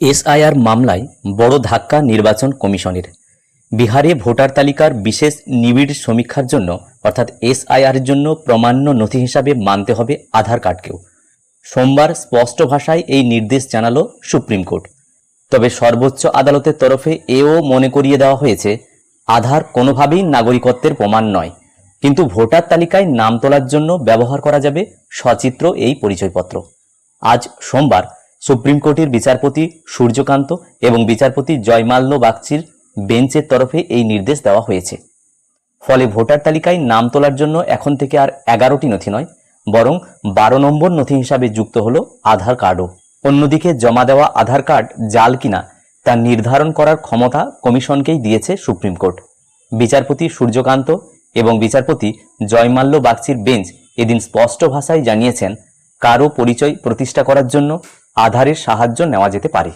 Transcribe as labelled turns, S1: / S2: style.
S1: SIR মামলায় বড় ধাক্কা নির্বাচন কমিশনের। বিহারে ভোটার তালিকার বিশেষ নিবিড় সমীক্ষার জন্য, অর্থাৎ এসআইআর জন্য প্রমাণ্য নথি হিসাবে মানতে হবে আধার কার্ডকেও। সোমবার স্পষ্ট ভাষায় এই নির্দেশ জানালো সুপ্রিম কোর্ট। তবে সর্বোচ্চ আদালতের তরফে এও মনে করিয়ে দেওয়া হয়েছে, আধার কোনোভাবেই নাগরিকত্বের প্রমাণ নয়। কিন্তু ভোটার তালিকায় নাম তোলার জন্য ব্যবহার করা যাবে সচিত্র এই পরিচয়পত্র। আজ সোমবার সুপ্রিম কোর্টের বিচারপতি সূর্যকান্ত এবং বিচারপতি জয়মাল্য বাগচির বেঞ্চের তরফে এই নির্দেশ দেওয়া হয়েছে। ফলে ভোটার তালিকায় নাম তোলার জন্য এখন থেকে আর এগারোটি নথি নয়, বরং বারো নম্বর নথি হিসাবে যুক্ত হলো আধার কার্ডও। অন্যদিকে জমা দেওয়া আধার কার্ড জাল কিনা তা নির্ধারণ করার ক্ষমতা কমিশনকেই দিয়েছে সুপ্রিম কোর্ট। বিচারপতি সূর্যকান্ত এবং বিচারপতি জয়মাল্য বাগচির বেঞ্চ এদিন স্পষ্ট ভাষায় জানিয়েছেন কারও পরিচয় প্রতিষ্ঠা করার জন্য আধারের সাহায্য নেওয়া যেতে পারে।